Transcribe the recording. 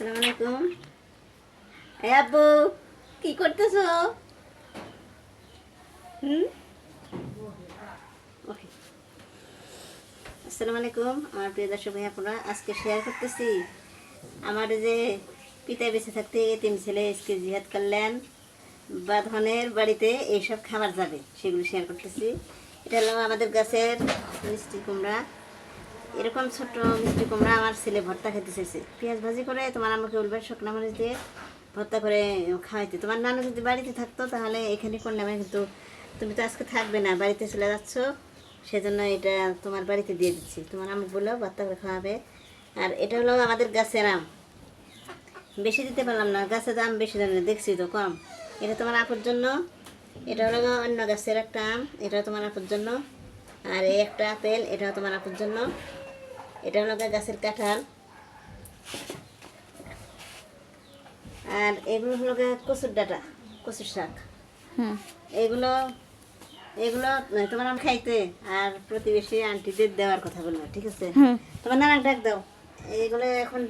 আমার প্রিয় দর্শক ভাই আপনারা, আজকে শেয়ার করতেছি আমার যে পিতা বেঁচে থাকতে তিন ছেলে আজকে জিহাদ করলেন, বাঁধনের বাড়িতে এইসব খাবার যাবে, সেগুলো শেয়ার করতেছি। এটা হলো আমাদের গাছের মিষ্টি কুমড়া। এরকম ছোট মিষ্টি কুমড়া আমার ছেলে ভর্তা খেতে চাইছে। পেঁয়াজ ভাজি করে তোমার আমাকে বলবে শুকনা মরিচ দিয়ে ভর্তা করে খাওয়াইতে। তোমার নানু যদি বাড়িতে থাকতো তাহলে এখানে করলে আমি কিন্তু তুমি তো আজকে থাকবে না বাড়িতে চলে যাচ্ছ সেজন্য এটা তোমার বাড়িতে দিয়ে দিচ্ছি। তোমার আমি বলল ভর্তা করে খাওয়াবে। আর এটা হলো আমাদের গাছের আম। বেশি দিতে পারলাম না গাছের দাম বেশি না, দেখছি তো কম। এটা তোমার আপুর জন্য এটা হলো অন্য গাছের একটা আম এটা তোমার আপুর জন্য। আর এই একটা আপেল এটাও তোমার আপুর জন্য। এটা হলো গাছের কাঁঠাল। আর এগুলো হলো কচুর ডাটা কচুর শাক। হুম। এগুলো এগুলো তোমার আম খাইতে আর প্রতিবেশী আন্টিদের দেওয়ার কথা বলব ঠিক আছে? তোমার নানা ডাক দাও। এগুলো এখন